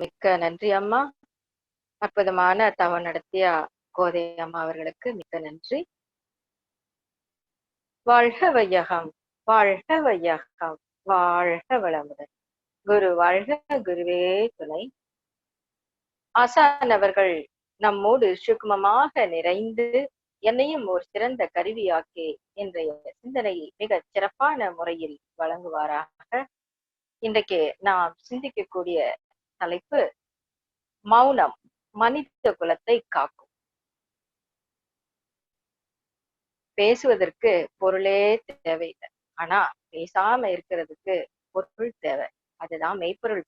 மிக்க நன்றி அம்மா. அற்புதமான தவம் நடத்திய கோதை அம்மா அவர்களுக்கு மிக்க நன்றி. வாழ்க வையகம் வாழ்க வையகம் வாழ்க வளமுடன். குரு வாழ்க குருவே துணை. ஆசான் அவர்கள் நம்மோடு சுக்குமமாக நிறைந்து என்னையும் ஒரு சிறந்த கருவியாக்கி இன்றைய சிந்தனையை மிக சிறப்பான முறையில் வழங்குவாராக. இன்றைக்கு நாம் சிந்திக்கக்கூடிய தலைப்பு மௌனம் மனித குலத்தை காக்கும். பேசுவதற்கு பொருளே தேவையில்லை. ஆனா பேசாம இருக்கிறதுக்கு பொருள் தேவை. அதுதான் மெய்ப்பொருள்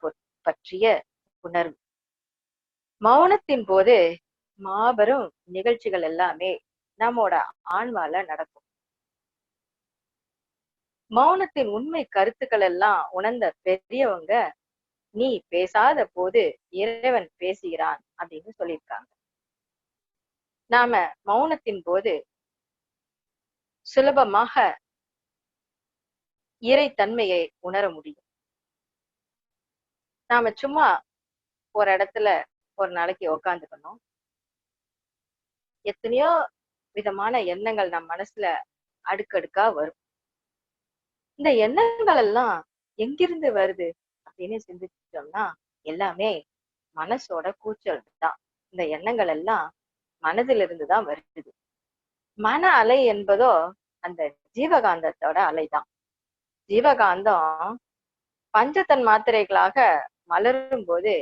பற்றிய உணர்வு. மௌனத்தின் போது மாபெரும் நிகழ்ச்சிகள் எல்லாமே நம்மோட ஆன்மால நடக்கும். மௌனத்தின் உண்மை கருத்துக்கள் எல்லாம் உணர்ந்த பெரியவங்க நீ பேசாத போது இறைவன் பேசுகிறான் அப்படின்னு சொல்லியிருக்காங்க. நாம மௌனத்தின் போது சுலபமாக இறைத்தன்மையை உணர முடியும். நாம சும்மா ஒரு இடத்துல ஒரு நாளைக்கு உக்காந்துக்கணும். எத்தனையோ விதமான எண்ணங்கள் நம் மனசுல அடுக்கடுக்கா வரும். இந்த எண்ணங்கள் எல்லாம் எங்கிருந்து வருது? அப்படின்னு சிந்திச்சிட்டோம்னா எல்லாமே மனசோட கூச்சல் தான். இந்த எண்ணங்கள் எல்லாம் மனதிலிருந்து தான் வருது. மன அலை என்பதோ அந்த ஜீவகாந்தத்தோட அலைதான் ஜீவகாந்தம் பஞ்சத்தன் மாத்திரைகளாக மலரும் போது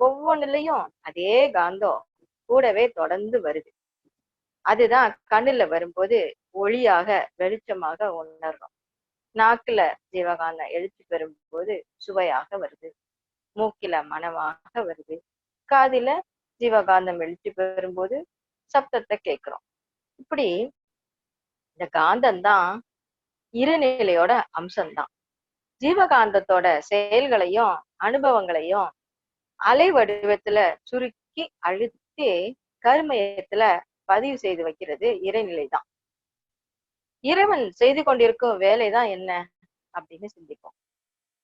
ஒவ்வொன்றுலயும் அதே காந்தம் கூடவே தொடர்ந்து வருது. அதுதான் கண்ணுல வரும்போது ஒளியாக வெளிச்சமாக உணர்றோம். நாக்குல ஜீவகாந்தம் எழுச்சி பெறும்போது சுவையாக வருது. மூக்கில மனமாக வருது. காதில ஜீவகாந்தம் எழுச்சி பெறும்போது சப்தத்தை கேட்கிறோம். இப்படி இந்த காந்தம் தான் இருநிலையோட அம்சம்தான். ஜீவகாந்தத்தோட செயல்களையும் அனுபவங்களையும் அலை வடிவத்துல சுருக்கி அழுத்தி கருமையத்துல பதிவு செய்து வைக்கிறது இறைநிலை தான் இறைவன் செய்து கொண்டிருக்கும் வேலைதான் என்ன? அப்படின்னு சிந்திப்போம்.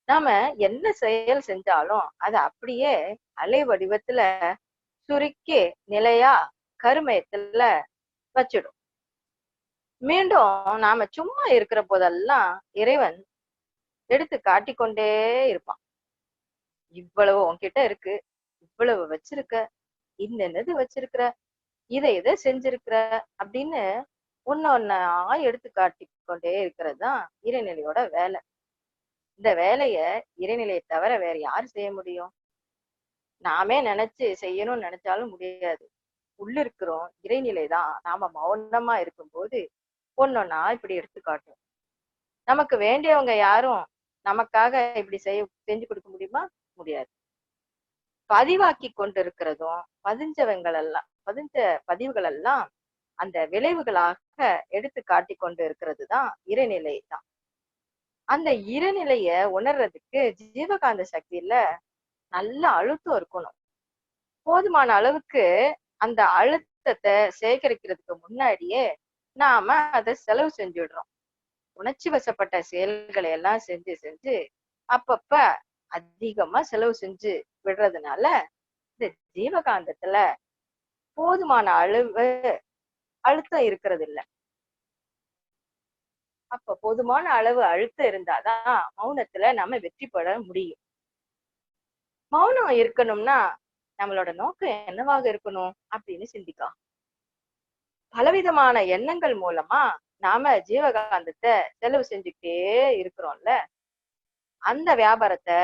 நாம என்ன செயல் செஞ்சாலும் அது அப்படியே அலை வடிவத்துல சுருக்கி நிலையா கருமயத்துல வச்சிடும். மீண்டும் நாம சும்மா இருக்கிற போதெல்லாம் இறைவன் எடுத்து காட்டிக்கொண்டே இருப்பான். இவ்வளவு உன்கிட்ட இருக்கு இவ்வளவு வச்சிருக்க இன்னது வச்சிருக்கிற இதை இதை செஞ்சிருக்கிற அப்படின்னு ஒன்னு ஒன்னா எடுத்து காட்டி கொண்டே இருக்கிறது தான் இறைநிலையோட வேலை. இந்த வேலைய இறைநிலையை தவிர வேற யாரு செய்ய முடியும்? நாமே நினைச்சு செய்யணும்னு நினைச்சாலும் முடியாது. உள்ள இருக்கிறோம் இறைநிலை தான் நாம மௌனமா இருக்கும்போது ஒன்னொன்னா இப்படி எடுத்து காட்டும் நமக்கு வேண்டியவங்க யாரும் நமக்காக இப்படி செய்ய செஞ்சு கொடுக்க முடியுமா? முடியாது. பதிவாக்கி கொண்டிருக்கிறதும் பதிஞ்சவங்கள் எல்லாம் பதிஞ்ச பதிவுகள் எல்லாம் அந்த விளைவுகளாக எடுத்து காட்டி கொண்டு இருக்கிறது தான் இறைநிலை தான். அந்த இறைநிலைய உணர்றதுக்கு ஜீவகாந்த சக்தியில நல்ல அழுத்தம் இருக்கணும். போதுமான அளவுக்கு அந்த அழுத்தத்தை சேகரிக்கிறதுக்கு முன்னாடியே நாம அதை செலவு செஞ்சுடுறோம். உணர்ச்சி வசப்பட்ட செயல்களை எல்லாம் செஞ்சு செஞ்சு அப்பப்ப அதிகமா செலவு செஞ்சு விடுறதுனால இந்த ஜீவகாந்தத்துல போதுமான அளவு அழுத்தம் இருக்கிறது இல்ல அப்ப போதுமான அளவு அழுத்தம் இருந்தாதான் மௌனத்துல நம்ம வெற்றி பெற முடியும். மௌனம் இருக்கணும்னா நம்மளோட நோக்கம் என்னவாக இருக்கணும் அப்படின்னு சிந்திக்கலாம். பலவிதமான எண்ணங்கள் மூலமா நாம ஜீவகாந்தத்தை செலவு செஞ்சுக்கிட்டே இருக்கிறோம்ல. அந்த வியாபாரத்தை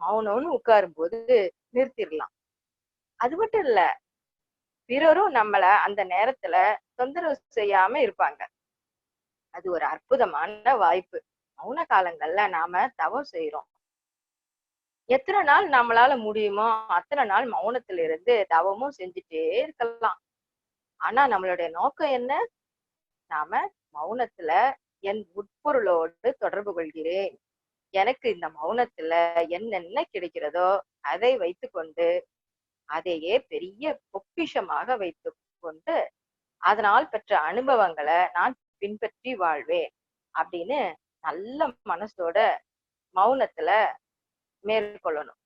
மௌனம்னு உட்காரும் போது நிறுத்திடலாம். அது மட்டும் இல்ல பிறரும் நம்மள அந்த நேரத்துல தொந்தரவு செய்யாம இருப்பாங்க. அது ஒரு அற்புதமான வாய்ப்பு. மௌன காலங்கள்ல நாம தவம் செய்யறோம் எத்தனை நாள் நம்மளால முடியுமோ அத்தனை நாள் மௌனத்துல இருந்து தவமும் செஞ்சுட்டே இருக்கலாம். ஆனா நம்மளுடைய நோக்கம் என்ன? நாம மௌனத்துல என் உட்பொருளோடு தொடர்பு கொள்கிறேன். எனக்கு இந்த மௌனத்துல என்னென்ன கிடைக்கிறதோ அதை வைத்துக்கொண்டு அதையே பெரிய பொக்கிஷமாக வைத்து கொண்டு அதனால் பெற்ற அனுபவங்களை நான் பின்பற்றி வாழ்வேன் அப்படின்னு நல்ல மனசோட மௌனத்துல மேற்கொள்ளணும்.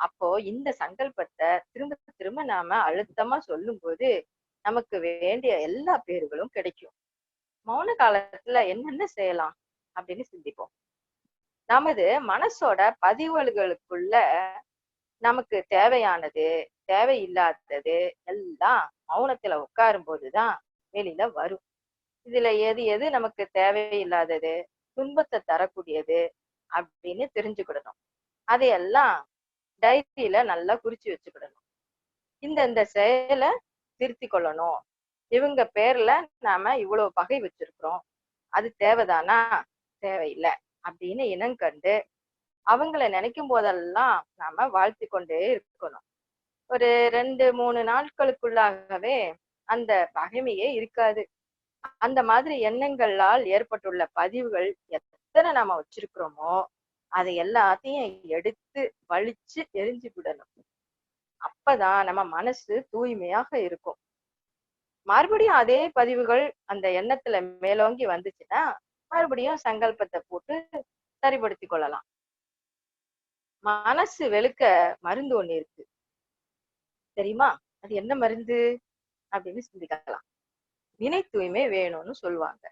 அப்போ இந்த சங்கல்பத்தை திரும்ப திரும்ப நாம அழுத்தமா சொல்லும்போது நமக்கு வேண்டிய எல்லா பேர்களும் கிடைக்கும். மௌன காலத்துல என்னென்ன செய்யலாம் அப்படின்னு சிந்திப்போம். நமது மனசோட பதிவுகளுக்குள்ள நமக்கு தேவையானது தேவையில்லாதது எல்லாம் மௌனத்துல உட்காரும் போதுதான் வெளியில வரும். இதுல எது எது நமக்கு தேவையில்லாதது துன்பத்தை தரக்கூடியது அப்படின்னு தெரிஞ்சுக்கிடணும். அதையெல்லாம் டைரியில நல்லா குறிச்சு வச்சுக்கிடணும். இந்த இந்த செயலை திருத்தி கொள்ளணும். இவங்க பேர்ல நாம இவ்வளவு பகை வச்சிருக்கிறோம். அது தேவைதானா? தேவையில்லை அப்படின்னு இனம் கண்டு அவங்கள நினைக்கும் போதெல்லாம் நாம வாழ்த்தி கொண்டே இருக்கணும். ஒரு ரெண்டு மூணு நாட்களுக்குள்ளாகவே அந்த பகைமையே இருக்காது. அந்த மாதிரி எண்ணங்களால் ஏற்பட்டுள்ள பதிவுகள் எத்தனை நாம வச்சிருக்கிறோமோ அதை எல்லாத்தையும் எடுத்து வலிச்சு எரிஞ்சு விடணும். அப்பதான் நம்ம மனசு தூய்மையாக இருக்கும். மறுபடியும் அதே பதிவுகள் அந்த எண்ணத்துல மேலோங்கி வந்துச்சுன்னா மறுபடியும் சங்கல்பத்தை போட்டு சரிபடுத்தி கொள்ளலாம். மனசு வெளுக்க மருந்து ஒண்ணு இருக்கு. தெரியுமா? அது என்ன மருந்து? அப்படின்னு சிந்திக்கலாம். வினை தூய்மை வேணும்னு சொல்லுவாங்க.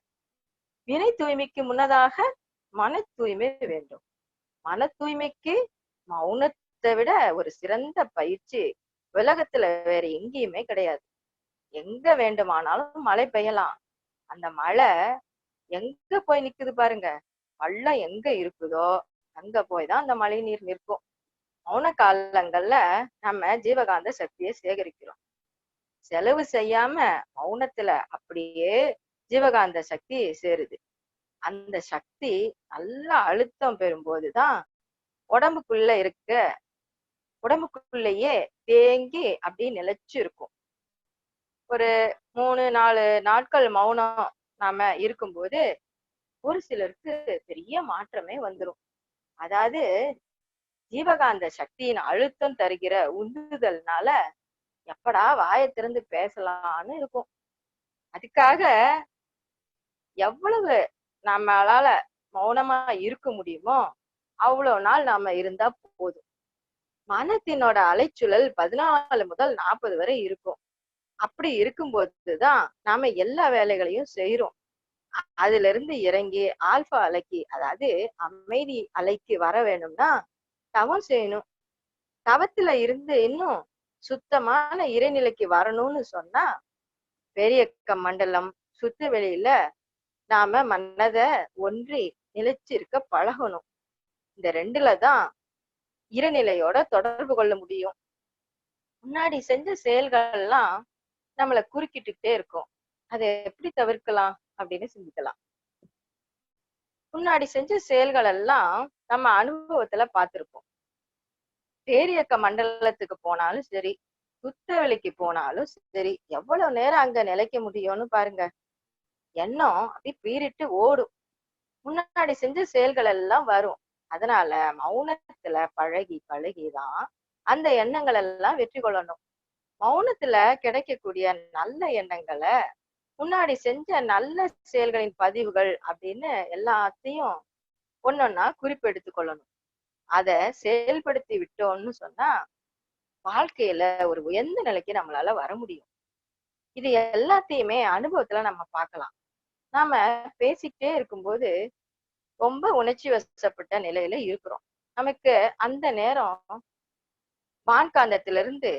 வினை தூய்மைக்கு முன்னதாக மன தூய்மை வேண்டும். மன தூய்மைக்கு மௌனத்தை விட ஒரு சிறந்த பயிற்சி உலகத்துல வேற எங்கேயுமே கிடையாது. எங்க வேண்டுமானாலும் மழை பெய்யலாம். அந்த மழை எங்க போய் நிக்குது பாருங்க. பள்ளம் எங்க இருக்குதோ அங்க போய் தான் அந்த மழை நீர் நிற்கும். மௌன காலங்கள்ல நம்ம ஜீவகாந்த சக்தியை சேகரிக்கிறோம். செலவு செய்யாம மௌனத்துல அப்படியே ஜீவகாந்த சக்தி சேருது. அந்த சக்தி நல்லா அழுத்தம் பெறும்போதுதான் உடம்புக்குள்ள இருக்க உடம்புக்குள்ளேயே தேங்கி அப்படியே நிலைச்சு இருக்கும். ஒரு மூணு நாலு நாட்கள் மௌனம் நாம இருக்கும்போது ஒரு சிலருக்கு பெரிய மாற்றமே வந்துரும். அதாவது ஜீவகாந்த சக்தியின் அழுத்தம் தருகிற உந்துதல்னால எப்படா வாயை திறந்து பேசலாம்னு இருக்கும். அதுக்காக எவ்வளவு நம்மளால மௌனமா இருக்க முடியுமோ அவ்வளவு நாள் நாம இருந்தா போதும். மனத்தினோட அலைச்சுழல் பதினாலு முதல் நாற்பது வரை இருக்கும். அப்படி இருக்கும்போதுதான் நாம எல்லா வேலைகளையும் செய்யறோம் அதுல இருந்து இறங்கி ஆல்பா அலைக்கு அதாவது அமைதி அலைக்கு வர வேணும்னா தவம் செய்யணும். தவத்துல இருந்து இன்னும் சுத்தமான இறைநிலைக்கு வரணும்னு சொன்னா பெரியக்க மண்டலம் சுத்து வெளியில நாம மனத ஒன்றி நிலைச்சிருக்க பழகணும். இந்த ரெண்டுல தான் இறைநிலையோட தொடர்பு கொள்ள முடியும். முன்னாடி செஞ்ச செயல்கள்லாம் நம்மளை குறுக்கிட்டுக்கிட்டே இருக்கும். அதை எப்படி தவிர்க்கலாம் அப்படின்னு சிந்திக்கலாம். முன்னாடி செஞ்ச செயல்கள் எல்லாம் நம்ம அனுபவத்துல பார்த்திருப்போம் பேரியக்க மண்டலத்துக்கு போனாலும் சரி குத்தவெளிக்கு போனாலும் சரி எவ்வளவு நேரம் அங்க நிலைக்க முடியும்னு பாருங்க. எண்ணம் அப்படி பீறிட்டு ஓடும். முன்னாடி செஞ்ச செயல்கள் எல்லாம் வரும். அதனால மௌனத்துல பழகி பழகிதான் அந்த எண்ணங்கள் எல்லாம் வெற்றி கொள்ளணும். மௌனத்துல கிடைக்கக்கூடிய நல்ல எண்ணங்களை முன்னாடி செஞ்ச நல்ல செயல்களின் பதிவுகள் அப்படின்னு எல்லாத்தையும் ஒன்னொன்னா குறிப்பு கொள்ளணும். அத செயல்படுத்தி விட்டோம்னு சொன்னா வாழ்க்கையில ஒரு உயர்ந்த நிலைக்கு நம்மளால வர முடியும். இது எல்லாத்தையுமே அனுபவத்துல நம்ம பார்க்கலாம். நாம பேசிக்கிட்டே இருக்கும்போது ரொம்ப உணர்ச்சி வசப்பட்ட நிலையில இருக்கிறோம். நமக்கு அந்த நேரம் வான்காந்தத்துல இருந்து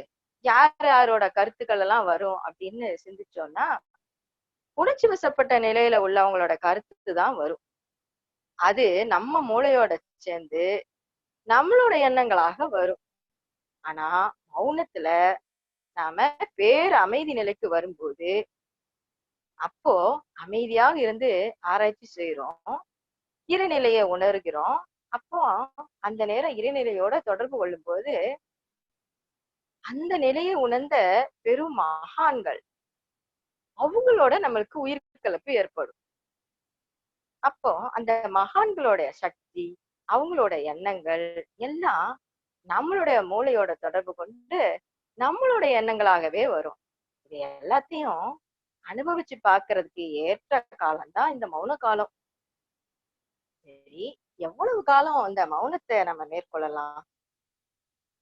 யார் யாரோட கருத்துக்கள் எல்லாம் வரும் அப்படின்னு சிந்திச்சோம்னா உணர்ச்சி வசப்பட்ட நிலையில உள்ளவங்களோட கருத்து தான் வரும். அது நம்ம மூளையோட சேர்ந்து நம்மளோட எண்ணங்களாக வரும். ஆனா மௌனத்துல நாம பேர் அமைதி நிலைக்கு வரும்போது அப்போ அமைதியாக இருந்து ஆராய்ச்சி செய்யறோம் இறைநிலையை உணர்கிறோம். அப்போ அந்த நேரம் இறைநிலையோட தொடர்பு கொள்ளும் போது அந்த நிலையை உணர்ந்த பெரும் மகான்கள் அவங்களோட நம்மளுக்கு உயிர்கலப்பு ஏற்படும். அப்போ அந்த மகான்களோட சக்தி அவங்களோட எண்ணங்கள் எல்லாம் நம்மளுடைய மூளையோட தொடர்பு கொண்டு நம்மளுடைய எண்ணங்களாகவே வரும். இது எல்லாத்தையும் அனுபவிச்சு பாக்குறதுக்கு ஏற்ற காலம்தான் இந்த மௌன காலம். சரி எவ்வளவு காலம் இந்த மௌனத்தை நம்ம மேற்கொள்ளலாம்?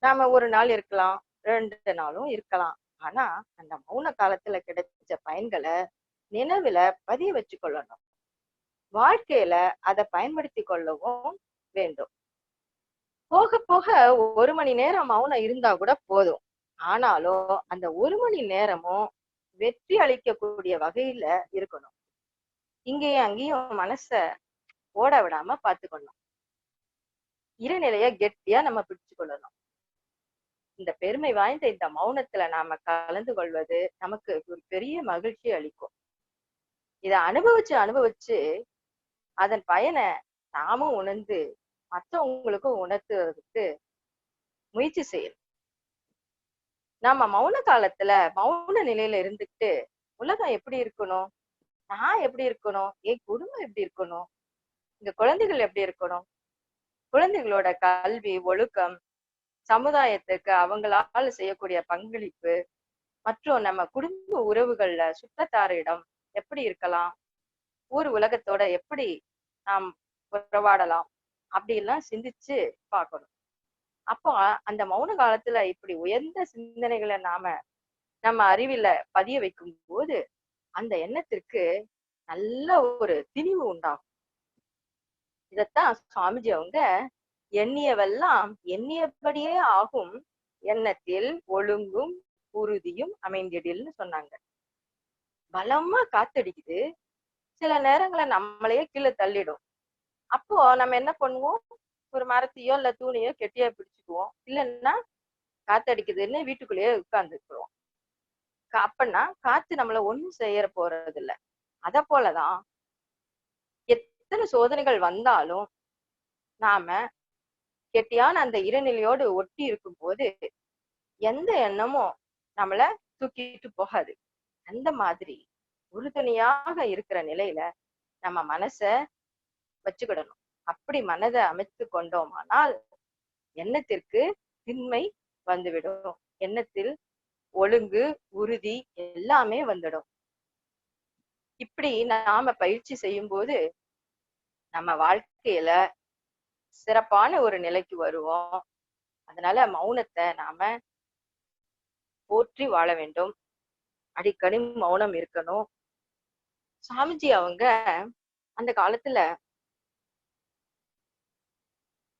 நாம ஒரு நாள் இருக்கலாம் ரெண்டு நாளும் இருக்கலாம். ஆனா அந்த மௌன காலத்துல கிடைச்ச பயன்களை நினைவுல பதிய வச்சு கொள்ளணும் வாழ்க்கையில அதை பயன்படுத்தி கொள்ளவும் வேண்டும். போக போக ஒரு மணி நேரம் மௌனம் இருந்தா கூட போதும். ஆனாலும் அந்த ஒரு மணி நேரமும் வெற்றி அளிக்கக்கூடிய வகையில இருக்கணும். இங்கேயும் அங்கேயும் மனச ஓட விடாம பாத்துக்கணும் இருநிலைய கெட்டியா நம்ம பிடிச்சு கொள்ளணும். இந்த பெருமை வாய்ந்த இந்த மௌனத்துல நாம கலந்து கொள்வது நமக்கு ஒரு பெரிய மகிழ்ச்சி அளிக்கும். இத அனுபவிச்சு அனுபவிச்சு அதன் பயனை நாமும் உணர்ந்து மற்றவங்களுக்கும் உணர்த்துறதுக்கு முயற்சி செய்யணும். நம்ம மௌன காலத்துல மௌன நிலையில இருந்துட்டு உலகம் எப்படி இருக்கணும்? நான் எப்படி இருக்கணும்? என் குடும்பம் எப்படி இருக்கணும்? இந்த குழந்தைகள் எப்படி இருக்கணும்? குழந்தைகளோட கல்வி ஒழுக்கம் சமுதாயத்துக்கு அவங்களால செய்யக்கூடிய பங்களிப்பு மற்றும் நம்ம குடும்ப உறவுகள்ல சுற்றத்தாரிடம் எப்படி இருக்கலாம்? ஊர் உலகத்தோட எப்படி நாம் உறவாடலாம் அப்படி எல்லாம் சிந்திச்சு பார்க்கணும். அப்போ அந்த மௌன காலத்துல இப்படி உயர்ந்த சிந்தனைகளை நாம நம்ம அறிவில பதிய வைக்கும் போது அந்த எண்ணத்திற்கு நல்ல ஒரு திணிவு உண்டாகும். இதத்தான் சுவாமிஜி அவங்க எண்ணியவெல்லாம் எண்ணியபடியே ஆகும் எண்ணத்தில் ஒழுங்கும் உறுதியும் அமைந்திடில்னு சொன்னாங்க. பலமா காத்தடிக்குது. சில நேரங்கள நம்மளையே கீழே தள்ளிடும். அப்போ நம்ம என்ன பண்ணுவோம்? ஒரு மரத்தையோ இல்ல தூணையோ கெட்டியா பிடிச்சுக்குவோம். இல்லைன்னா காத்தடிக்குதுன்னு வீட்டுக்குள்ளேயே உட்கார்ந்துக்குவோம் அப்பன்னா காத்து நம்மள ஒண்ணும் செய்யற போறது இல்ல அத போலதான் எத்தனை சோதனைகள் வந்தாலும் நாம கெட்டியான அந்த இருநிலையோடு ஒட்டி இருக்கும் போது எந்த எண்ணமும் நம்மள தூக்கிட்டு போகாது. அந்த மாதிரி உறுதுணையாக இருக்கிற நிலையில நம்ம மனச வச்சுக்கிடணும். அப்படி மனதை அமைத்து கொண்டோமானால் எண்ணத்திற்கு திண்மை வந்துவிடும். எண்ணத்தில் ஒழுங்கு உறுதி எல்லாமே வந்துடும். இப்படி நாம பயிற்சி செய்யும் போது நம்ம வாழ்க்கையில சிறப்பான ஒரு நிலைக்கு வருவோம். அதனால மௌனத்தை நாம போற்றி வாழ வேண்டும். அடிக்கடி மௌனம் இருக்கணும். சாமிஜி அவங்க அந்த காலத்துல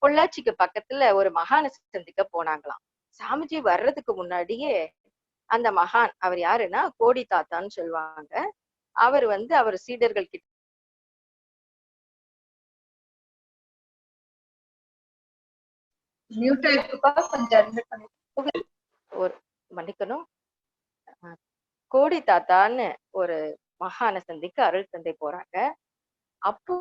பொள்ளாச்சிக்கு பக்கத்துல ஒரு மகான சந்திக்க போனாங்களாம். சாமிஜி வர்றதுக்கு முன்னாடியே அந்த மகான் அவர் யாருன்னா கோடி தாத்தான்னு சொல்லுவாங்க. அவர் வந்து அவர் சீடர்கள் கிட்ட ஒரு மன்னிக்கணும். கோடி தாத்தான்னு ஒரு மகான சந்திக்க அருள் தந்தை போறாங்க. அப்போ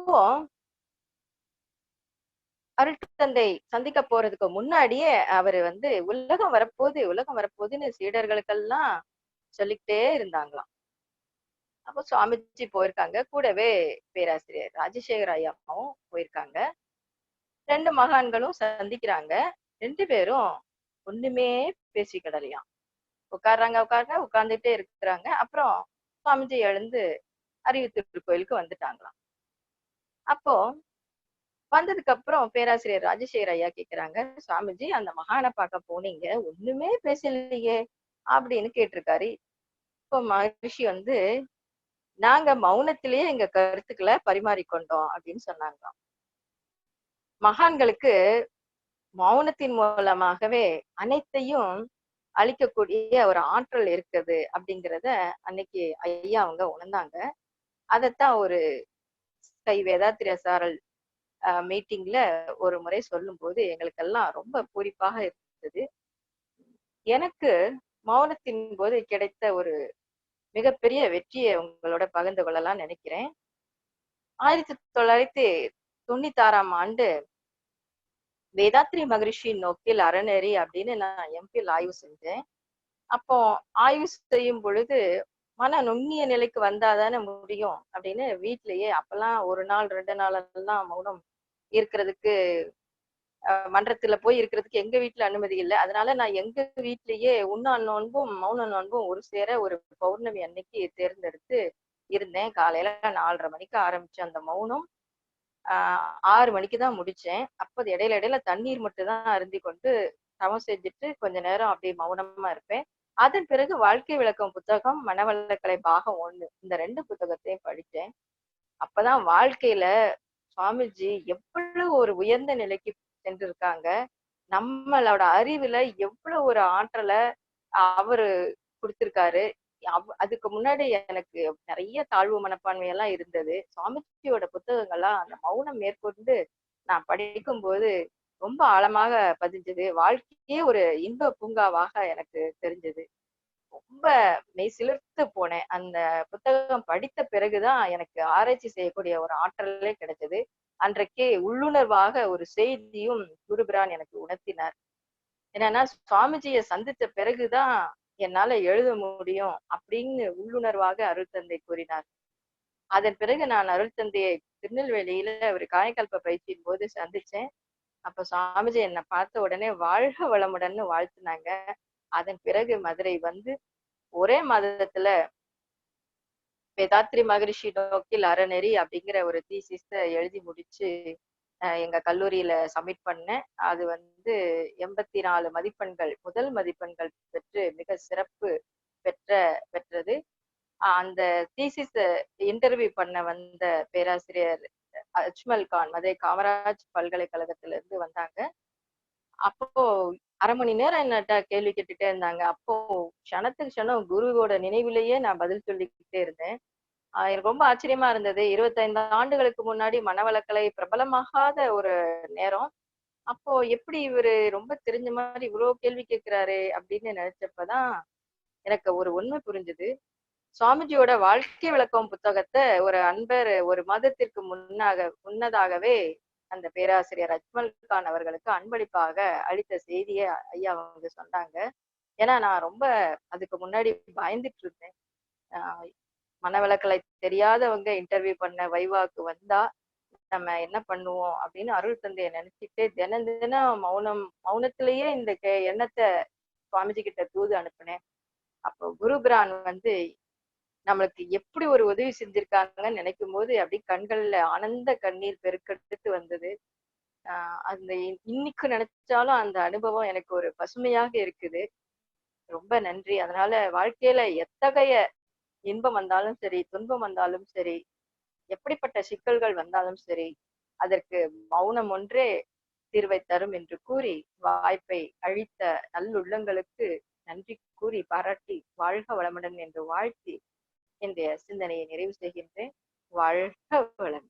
அருள் தந்தை சந்திக்க போறதுக்கு முன்னாடியே அவரு வந்து உலகம் வரப்போகுது உலகம் வரப்போகுதுன்னு சீடர்களுக்கெல்லாம் சொல்லிக்கிட்டே இருந்தாங்களாம். அப்போ சுவாமிஜி போயிருக்காங்க. கூடவே பேராசிரியர் ராஜசேகர் ஐயாவும் போயிருக்காங்க. ரெண்டு மகான்களும் சந்திக்கிறாங்க. ரெண்டு பேரும் ஒண்ணுமே பேசிக்கிடலையாம். உட்கார்றாங்க உட்காருங்க உட்கார்ந்துட்டே இருக்கிறாங்க. அப்புறம் சுவாமிஜி எழுந்து அறிவுத்தூர் கோயிலுக்கு வந்துட்டாங்களாம். அப்போ வந்ததுக்கு அப்புறம் பேராசிரியர் ராஜசேகர் ஐயா கேக்குறாங்க சுவாமிஜி அந்த மகானை பார்க்க போனீங்க ஒண்ணுமே பேசலையே அப்படின்னு கேட்டிருக்காரு. இப்போ மகிழ்ச்சி வந்து நாங்க மௌனத்திலேயே எங்க கருத்துக்களை பரிமாறிக்கொண்டோம் அப்படின்னு சொன்னாங்களாம். மகான்களுக்கு மௌனத்தின் மூலமாகவே அனைத்தையும் அழிக்கக்கூடிய ஒரு ஆற்றல் இருக்குது அப்படிங்கிறத அன்னைக்கு ஐயா அவங்க உணர்ந்தாங்க. அதைத்தான் ஒரு கை வேதாத்திரிய சாரல் மீட்டிங்ல ஒரு முறை சொல்லும்போது எங்களுக்கெல்லாம் ரொம்ப பூரிப்பாக இருந்தது. எனக்கு மௌனத்தின் போது கிடைத்த ஒரு மிகப்பெரிய வெற்றியை உங்களோட பகிர்ந்து கொள்ளலாம் நினைக்கிறேன். ஆயிரத்தி தொள்ளாயிரத்தி தொண்ணூத்தி ஆறாம் ஆண்டு வேதாத்ரி மகரிஷி நோக்கில் அறநெறி அப்படின்னு நான் எம்பில் ஆய்வு செஞ்சேன். அப்போ ஆய்வு செய்யும் பொழுது மன நுண்ணிய நிலைக்கு வந்தாதானே முடியும் அப்படின்னு வீட்லயே அப்பெல்லாம் ஒரு நாள் ரெண்டு நாள் எல்லாம் மௌனம் இருக்கிறதுக்கு மன்றத்துல போய் இருக்கிறதுக்கு எங்க வீட்டுல அனுமதி இல்லை. அதனால நான் எங்க வீட்லயே உண்ணா நோன்பும் மௌன நோன்பும் ஒரு சேர ஒரு பௌர்ணமி அன்னைக்கு தேர்ந்தெடுத்து இருந்தேன். காலையில நாலரை மணிக்கு ஆரம்பிச்ச அந்த மௌனம். ஆஹ் ஆறு மணிக்கு தான் முடிச்சேன். அப்போ இடையில இடையில தண்ணீர் மட்டும் தான் அருந்தி கொண்டு தவம் செஞ்சுட்டு கொஞ்ச நேரம் அப்படியே மௌனமா இருப்பேன். அதன் பிறகு வாழ்க்கை விளக்கம் புத்தகம் மனவளக்கலை பாகம் ஒண்ணு இந்த ரெண்டு புத்தகத்தையும் படித்தேன். அப்பதான் வாழ்க்கையில சுவாமிஜி எவ்வளவு ஒரு உயர்ந்த நிலைக்கு சென்றிருக்காங்க. நம்மளோட அறிவுல எவ்வளவு ஒரு ஆற்றலை அவரு கொடுத்திருக்காரு. அதுக்கு முன்னாடி எனக்கு நிறைய தாழ்வு மனப்பான்மை எல்லாம் இருந்தது. சுவாமிஜியோட புத்தகங்கள்லாம் அந்த மௌனம் மேற்கொண்டு நான் படிக்கும்போது ரொம்ப ஆழமாக பதிஞ்சது. வாழ்க்கையே ஒரு இன்ப பூங்காவாக எனக்கு தெரிஞ்சது. ரொம்ப மெய் சிலிர்த்து போனேன். அந்த புத்தகம் படித்த பிறகுதான் எனக்கு ஆராய்ச்சி செய்யக்கூடிய ஒரு ஆற்றலே கிடைச்சது. அன்றைக்கே உள்ளுணர்வாக ஒரு செய்தியும் குருபிரான் எனக்கு உணர்த்தினார். என்னன்னா சுவாமிஜியை சந்தித்த பிறகுதான் என்னால எழுத முடியும் அப்படின்னு உள்ளுணர்வாக அருள் தந்தை கூறினார். அதன் பிறகு நான் அருள் தந்தையை திருநெல்வேலியில ஒரு காயக்கல்ப பயிற்சியின் போது சந்திச்சேன். அப்ப சுவாமிஜி என்னை பார்த்த உடனே வாழ்க வளமுடன்னு வாழ்த்துனாங்க. அதன் பிறகு மதுரை வந்து ஒரே மாதத்துல வேதாத்ரி மகரிஷி நோக்கில் அறநெறி அப்படிங்கிற ஒரு தீசிஸ எழுதி முடிச்சு எங்க கல்லூரியில சப்மிட் பண்ணேன். அது வந்து எண்பத்தி நாலு மதிப்பெண்கள் முதல் மதிப்பெண்கள் பெற்று மிக சிறப்பு பெற்ற பெற்றது. அந்த தீசிஸ் இன்டர்வியூ பண்ண வந்த பேராசிரியர் அஜ்மல் கான் மதுரை காமராஜ் பல்கலைக்கழகத்துல இருந்து வந்தாங்க. அப்போ அரை மணி நேரம் என்னட்ட கேள்வி கேட்டுட்டே இருந்தாங்க. அப்போ க்ஷணத்துக்கு க்ஷணம் குருவோட நினைவிலேயே நான் பதில் சொல்லிக்கிட்டே இருந்தேன். எனக்கு ரொம்ப ஆச்சரியமா இருந்தது. இருபத்தைந்து ஆண்டுகளுக்கு முன்னாடி மனவளக்கலை பிரபலமாகாத ஒரு நேரம். அப்போ எப்படி இவரு ரொம்ப தெரிஞ்ச மாதிரி இவ்வளவு கேள்வி கேட்கிறாரு அப்படின்னு நினைச்சப்பதான் எனக்கு ஒரு உண்மை புரிஞ்சுது. சுவாமிஜியோட வாழ்க்கை விளக்கம் புத்தகத்தை ஒரு அன்பர் ஒரு மாதத்திற்கு முன்னாக முன்னதாகவே அந்த பேராசிரியர் அஜ்மல் கான் அவர்களுக்கு அன்பளிப்பாக அளித்த செய்தியை ஐயா அவங்க சொன்னாங்க. ஏன்னா நான் ரொம்ப அதுக்கு முன்னாடி பயந்துட்டு இருந்தேன். மனவிளக்கலை தெரியாதவங்க இன்டர்வியூ பண்ண வைவாக்கு வந்தா நம்ம என்ன பண்ணுவோம் அப்படின்னு அருள் தந்தையை நினைச்சிட்டு தினம் தினம் மௌனம் மௌனத்திலேயே இந்த கே- எண்ணத்தை சுவாமிஜி கிட்ட தூது அனுப்புனேன். அப்போ குருபிரான் வந்து நம்மளுக்கு எப்படி ஒரு உதவி செஞ்சிருக்காங்கன்னு நினைக்கும் போது அப்படி கண்கள்ல ஆனந்த கண்ணீர் பெருக்கெடுத்து வந்தது. ஆஹ் அந்த இன்னைக்கு நினைச்சாலும் அந்த அனுபவம் எனக்கு ஒரு பசுமையாக இருக்குது. ரொம்ப நன்றி. அதனால வாழ்க்கையில எத்தகைய இன்பம் வந்தாலும் சரி துன்பம் வந்தாலும் சரி எப்படிப்பட்ட சிக்கல்கள் வந்தாலும் சரி அதற்கு மௌனம் ஒன்றே தீர்வை தரும் என்று கூறி வாய்ப்பை அழித்த நல்லுள்ளங்களுக்கு நன்றி கூறி பாராட்டி வாழ்க வளமுடன் என்று வாழ்த்தி என்னுடைய சிந்தனையை நிறைவு செய்கின்றேன். வாழ்க வளம்.